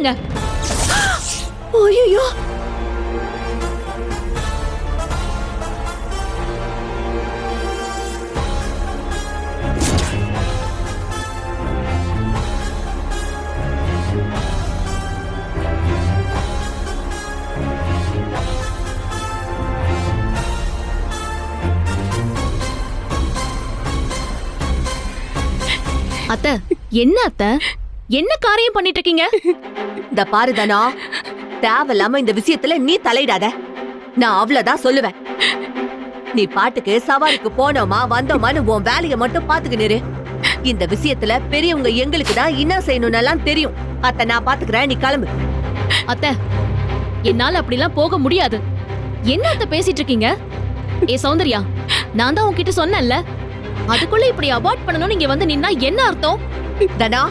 நிறுத்துங்க ஐயோ அத்த என்ன அத்த? என்ன காரியம் பண்ணிட்டு இருக்கீங்க இந்த பாரு தனா தேவையில்லாம இந்த விஷயத்துல நீ தலையிடாத. நான் அவ்வளவுதான் சொல்லுவேன். நீ பாட்டுக்கு சவாரிக்கு போனோமா வந்தோமான்னு உன் வேலைய மட்டும் பாத்துக்கிட்டு இரு. இந்த விஷயத்துல பெரியவங்க எங்களுக்கு தான் என்ன செய்யணும்னு எல்லாம் தெரியும். அத்த நான் பாத்துக்கிறேன் நீ கிளம்பு. அத்த என்னால அப்படிலாம் போக முடியாது. என்ன அத்த பேசிட்டு இருக்கீங்க ஏ சௌந்தர்யா நான் தான் உன்கிட்ட சொன்னேன்ல. அதுக்குள்ள இப்படி அவாய்ட் பண்ணணும் நீங்க வந்து நின்னா என்ன அர்த்தம்? தனா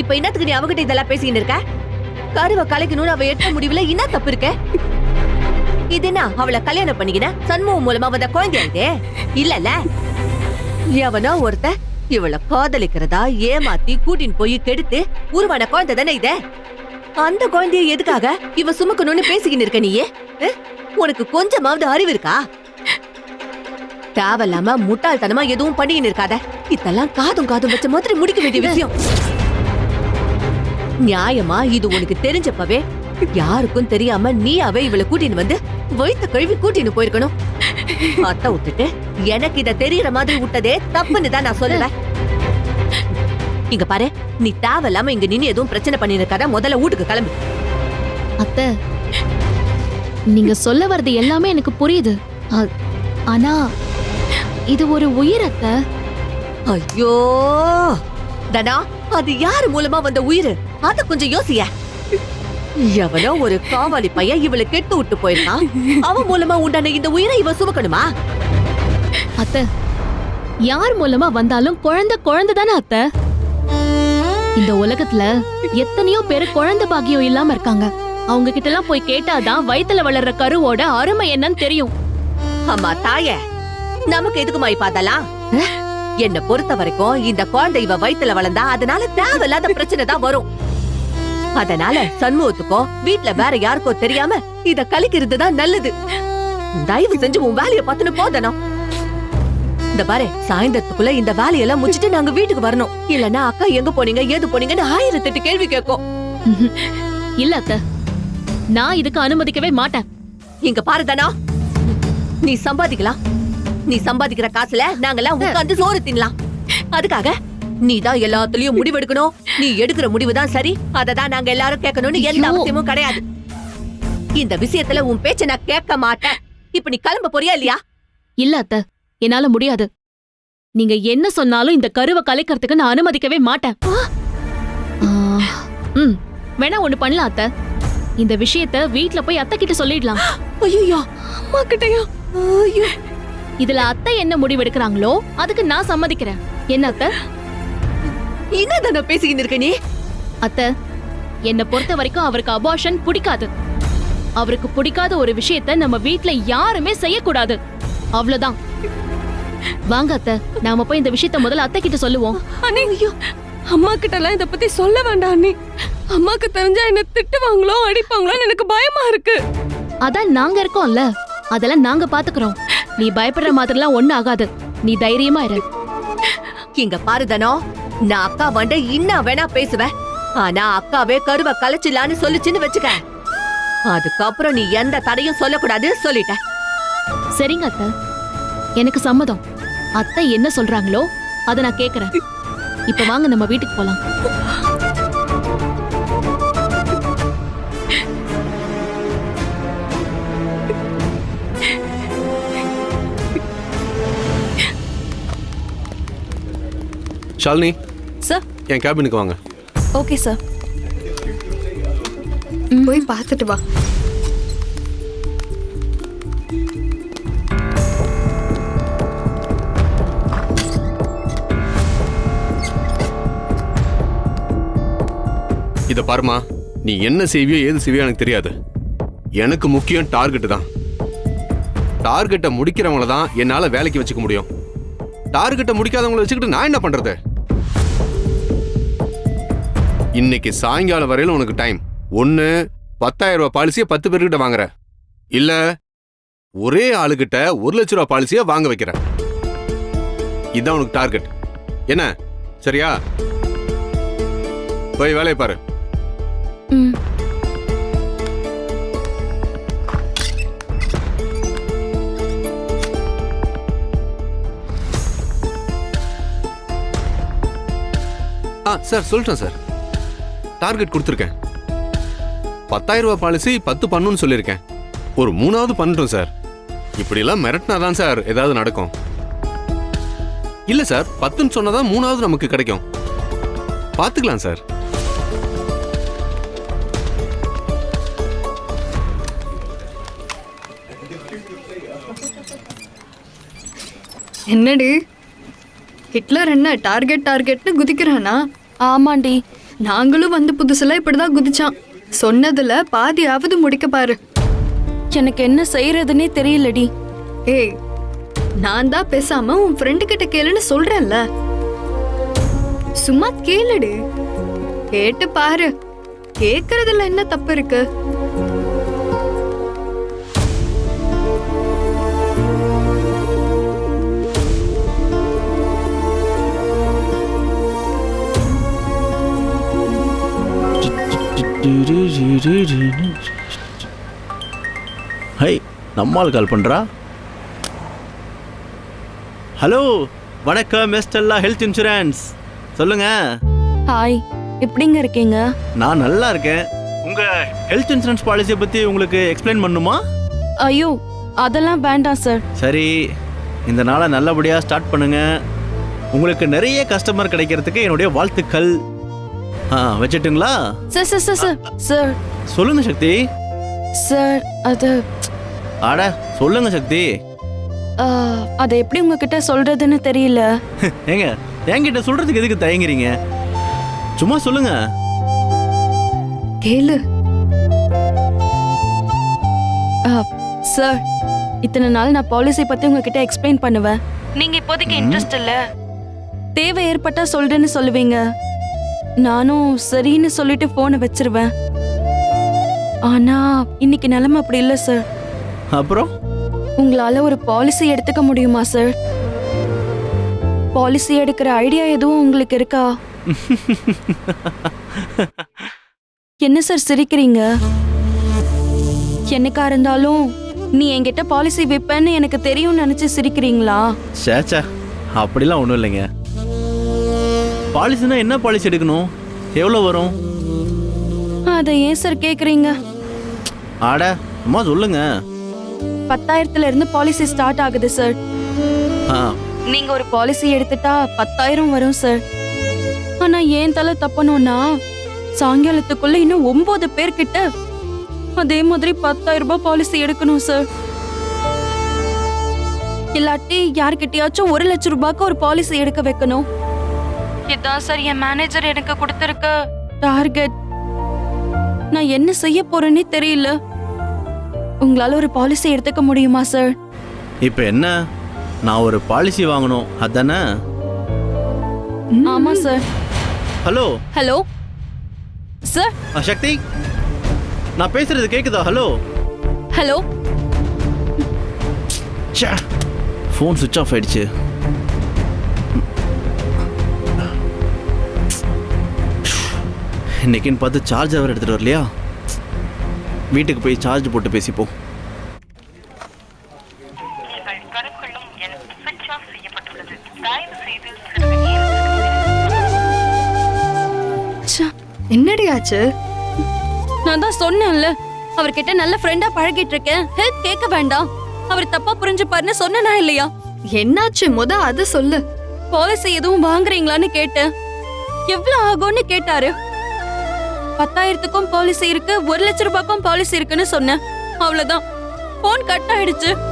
இப்ப என்னத்துக்கு நீ அவகிட்ட இதெல்லாம் பேசிக்கிட்டு இருக்க? கருவை கலைக்கணும்னு அவ எடுத்த முடிவுல என்ன தப்பு இருக்க? இது என்ன அவளை கல்யாணம் பண்ணிக்கின சண்முகம் மூலமா வந்த குழந்தையா இது? இல்லல்ல. எவனோ ஒருத்த இவளை காதலிக்கிறதா ஏமாத்தி கூட்டின்னு போய் கெடுத்து உருவான குழந்தை தானே இது? அந்த குழந்தைய எதுக்காக இவ சுமக்கணும்னு பேசிக்கின்னு இருக்க நீயே? உனக்கு கொஞ்சமாவது அறிவு இருக்கா? தேவையில்லாம முட்டாள்தனமா எதுவும் பண்ணிக்கின்னு இருக்காத. இதெல்லாம் காதும் காதும் வச்ச மாதிரி முடிக்க வேண்டிய விஷயம். நியாயமா இது உனக்கு தெரிஞ்சப்பவே யாருக்கும் தெரியாம நீயாவே இவளை கூட்டின்னு வந்து வயித்த கழுவி கூட்டின்னு போயிருக்கணும். அத்தை விட்டுட்டு எனக்கு இத தெரியற மாதிரி விட்டதே தப்புன்னு தான் நான் சொல்லுவேன். இங்க பாரு நீ தேவையில்லாம இங்க நின்னு எதுவும் பிரச்சனை பண்ணிருக்காத முதல்ல வீட்டுக்கு கிளம்பு. அத்த நீங்க சொல்ல வர்றது எல்லாமே எனக்கு புரியுது. ஆனா இது ஒரு உயிர் அத்த. ஐயோ! தனா அது யாரு மூலமா வந்த உயிர்? அத கொஞ்சம் யோசிய எவனோ ஒரு காவாலி பையன் இவளை கெட்டு விட்டு போயிருக்கான். அவன் மூலமா உண்டான இந்த உயிரை இவ சுமக்கணுமா? அத்த யார் மூலமா வந்தாலும் குழந்தை குழந்தை தானே அத்த? இந்த உலகத்துல எத்தனையோ பேரு குழந்தை பாக்கியம் இல்லாம இருக்காங்க. அவங்க கிட்ட எல்லாம் போய் கேட்டாதான் வயித்துல வளர்ற கருவோட அருமை என்னன்னு தெரியும். அம்மா தாயே நமக்கு எதுக்குமா இப்ப அதெல்லாம்? என்ன பொறுத்த வரைக்கும் இந்த குழந்தை இவ வயித்துல வளர்ந்தா அதனால தேவையில்லாத பிரச்சனை தான் வரும். அதனால சண்முகத்துக்கோ வீட்ல வேற யாருக்கோ தெரியாம இத கலிக்கிறது தான் நல்லது. தயவு செஞ்சு உன் வேலைய பார்த்துன்னு போதனம் இந்த பாரு சாயந்தரத்துக்குள்ள இந்த வேலையெல்லாம் முடிச்சிட்டு நாங்க வீட்டுக்கு வரணும். இல்லன்னா அக்கா எங்க போனீங்க ஏது போனீங்கன்னு ஆயிரத்தெட்டு கேள்வி கேட்கும். இல்ல அத்த. நான் இதுக்கு அனுமதிக்கவே மாட்டேன். இங்க பாரு தனா நீ சம்பாதிக்கலாம். நீ சம்பாதிக்கிற காசுல நாங்கெல்லாம் உட்கார்ந்து சோறு தின்னலாம் அதுக்காக நீ தான் எல்லாத்துலயும் முடிவெடுக்கணும். நீ எடுக்கிற முடிவு தான் சரி. அதை தான் நாங்க எல்லாரும் கேட்கணும்னு எந்த. அவசியமும் கிடையாது. இந்த விஷயத்துல உன் பேச்ச நான் கேட்க மாட்டேன். இப்ப நீ கிளம்ப போறியா இல்லையா? இல்ல அத்த. என்னால முடியாது. நீங்க என்ன சொன்னாலும் இந்த கருவை கலைக்கிறதுக்கு நான் அனுமதிக்கவே மாட்டேன். ம். வேணா ஒண்ணு பண்ணலாம் அத்த. இந்த விஷயத்த வீட்ல போய் அத்தை கிட்ட சொல்லிடலாம். ஐயோ அம்மா கிட்டயா? ஐயோ. இதுல அத்தை என்ன முடிவு எடுக்கிறாங்களோ அதுக்கு நான் சம்மதிக்கிறேன். என்ன அத்தை? என்ன பேசிக்கிட்டு இருக்க நீ அத்தை என்னை பொறுத்த வரைக்கும் அவருக்கு அபார்ஷன் பிடிக்காது. அவருக்கு பிடிக்காத ஒரு விஷயத்த நம்ம வீட்ல யாருமே செய்யக்கூடாது. அவ்வளவுதான். வாங்க அத்தை நாம போய் இந்த விஷயத்த முதல்ல அத்தை கிட்ட சொல்லுவோம். அண்ணே அம்மா கிட்ட எல்லாம் இத பத்தி சொல்ல வேண்டாம் அண்ணி. அம்மாக்கு தெரிஞ்சா என்ன திட்டுவாங்களோ அடிப்பாங்களோன்னு எனக்கு பயமா இருக்கு. அதான் நாங்க இருக்கோம்ல அதெல்லாம் நாங்க பாத்துக்கிறோம். நீ பயப்படுற மாதிரிலாம் ஒண்ணு ஆகாது. நீ தைரியமா இரு. இங்க பாரு தனோ நான் அக்கா வண்ட இன்னும் வேணா பேசுவேன். ஆனா அக்காவே கருவை கலைச்சிடலான்னு சொல்லுச்சுன்னு வச்சுக்க. அதுக்கப்புறம் நீ எந்த தடையும் சொல்லக்கூடாது சொல்லிட்டேன் சரிங்க அத்தை. எனக்கு சம்மதம். அத்தை என்ன சொல்றாங்களோ அதை நான் கேக்குறேன். இப்ப வாங்க நம்ம வீட்டுக்கு போலாம். ஷாலினி சார் என் கேபினுக்கு வாங்க. ஓகே சார் போய் பார்த்துட்டு வா. இதை பாருமா நீ என்ன செய்வியோ ஏது செய்வியோ எனக்கு தெரியாது. எனக்கு முக்கியம் டார்கெட் தான். டார்கெட்டை முடிக்கிறவங்கள தான் என்னால் வேலைக்கு வச்சுக்க முடியும். டார்கெட்டை முடிக்காதவங்கள வச்சுக்கிட்டு நான் என்ன பண்ணுறது இன்னைக்கு சாயங்காலம் வரையில உனக்கு டைம் ஒன்னு பத்தாயிரம் ரூபாய் பாலிசியை பத்து பேர்கிட்ட வாங்குற. இல்ல ஒரே ஆளுகிட்ட ஒரு லட்ச ரூபாய் பாலிசியை வாங்க வைக்கிற. இதுதான் உனக்கு டார்கெட் என்ன? சரியா? போய் வேலையை பாரு. ஆ சார் சொல்லிட்டேன் சார். டார்கெட் கொடுத்துருக்கேன். பத்தாயிரம் ரூபாய் பாலிசி பத்து பண்ணுன்னு சொல்லியிருக்கேன். ஒரு மூணாவது பண்ணிட்டோம் சார் இப்படிலாம் மிரட்டினா தான் சார் ஏதாவது நடக்கும். இல்லை சார் பத்துன்னு சொன்னதான் மூணாவது நமக்கு கிடைக்கும். பார்த்துக்கலாம் சார் என்னடி? ஹிட்லர் என்ன டார்கெட் டார்கெட்னு குதிக்கிறானா? ஆமாண்டி. நாங்களும் வந்து புதுசுல இப்படிதான் குதிச்சான் சொன்னதுல பாதியாவது முடிக்க பாரு. எனக்கு என்ன செய்யறதுனே தெரியலடி. ஏய் நான் தான் பேசாம உன் ஃப்ரெண்டு கிட்ட கேளுன்னு சொல்றேன்ல. சும்மா கேளுடி. கேட்டு பாரு. கேக்குறதுல என்ன தப்பு இருக்கு? ஹை நம்மால் கால் பண்ணுறா ஹலோ வணக்கம் எஸ்டெல்லா ஹெல்த் இன்சூரன்ஸ். சொல்லுங்க. ஹாய் எப்படிங்க இருக்கீங்க? நான் நல்லா இருக்கேன். உங்க ஹெல்த் இன்சூரன்ஸ் பாலிசியை பத்தி உங்களுக்கு எக்ஸ்பிளைன் பண்ணுமா? ஐயோ அதெல்லாம் வேண்டாம் சார். சரி இந்த நாளை நல்லபடியாக ஸ்டார்ட் பண்ணுங்க. உங்களுக்கு நிறைய கஸ்டமர் கிடைக்கிறதுக்கு என்னுடைய வாழ்த்துக்கள். வச்சுட்டுங்களா? Sir sir sir sir sir சொல்லுங்க சக்தி. சார் அது ஆட சொல்லுங்க சக்தி. அதை எப்படி உங்ககிட்ட சொல்றதுன்னு தெரியல. ஏங்க என்கிட்ட சொல்றதுக்கு எதுக்கு தயங்குறீங்க? சும்மா சொல்லுங்க. கேளு. ஆ, சார் இத்தனை நாள் நான் பாலிசி பத்தி உங்ககிட்ட எக்ஸ்பிளைன் பண்ணுவேன். நீங்க இப்போதைக்கு இன்ட்ரெஸ்ட் இல்ல. தேவை ஏற்பட்டா சொல்றேன்னு சொல்லுவீங்க. நானும் சரின்னு சொல்லிட்டு போனை வச்சிருவேன். ஆனா இன்னைக்கு நிலைமை அப்படி இல்ல சார் அப்புறம்? உங்களால ஒரு பாலிசி எடுத்துக்க முடியுமா சார் பாலிசி எடுக்கிற ஐடியா எதுவும் உங்களுக்கு இருக்கா? என்ன சார் சிரிக்கிறீங்க? என்னக்கா இருந்தாலும் நீ என்கிட்ட பாலிசி விப்பேன்னு எனக்கு தெரியும்னு நினைச்சு சிரிக்கிறீங்களா? சேச்சா அப்படிலாம் ஒன்றும் இல்லைங்க. பாலிசினா என்ன பாலிசி எடுக்கணும்? எவ்வளோ வரும்? அதை ஏன் சார் கேக்குறீங்க? ஆட அம்மா சொல்லுங்க. பத்தாயிரத்துல இருந்து பாலிசி ஸ்டார்ட் ஆகுது சார் ஆ. நீங்க ஒரு பாலிசி எடுத்துட்டா பத்தாயிரம் வரும் சார் ஆனா ஏன் தலை தப்பணும்னா சாயங்காலத்துக்குள்ள இன்னும் ஒன்பது பேர்கிட்ட அதே மாதிரி பத்தாயிரம் ரூபாய் பாலிசி எடுக்கணும் சார் இல்லாட்டி யார்கிட்டயாச்சும் ஒரு லட்சம் ரூபாய்க்கு ஒரு பாலிசி எடுக்க வைக்கணும். இதான் சார் என் மேனேஜர் எனக்கு கொடுத்திருக்க டார்கெட் நான் என்ன செய்ய போறேன்னே தெரியல. உங்களால ஒரு பாலிசி எடுத்துக்க முடியுமா சார் இப்போ என்ன? நான் ஒரு பாலிசி வாங்கணும் அதானே? ஆமா sir hello hello sir Sakthi? நான் பேசுறது கேக்குதா? ஹலோ ஹலோ ஃபோன் சுவிட்ச் ஆஃப் ஆயிடுச்சு. இன்னைக்குன்னு பார்த்து சார்ஜ் அவர் எடுத்துட்டு வரலையா? வீட்டுக்கு போய் சார்ஜ் போட்டு பேசிப்போம் என்னடி ஆச்சு? நான் தான் சொன்னேன்ல அவர்கிட்ட நல்ல ஃப்ரெண்டா பழகிட்டு இருக்கேன். ஹெல்ப் கேட்க வேண்டாம். அவர் தப்பா புரிஞ்சுப்பாருன்னு சொன்னனா இல்லையா? என்னாச்சு? முத அத சொல்லு. பாலிசி எதுவும் வாங்குறீங்களான்னு கேட்டேன். எவ்வளவு ஆகும்னு கேட்டாரு. பத்தாயிரத்துக்கும் பாலிசி இருக்கு ஒரு லட்ச ரூபாய்க்கும் பாலிசி இருக்குன்னு சொன்னேன். அவ்வளவுதான். போன் கட் ஆயிடுச்சு.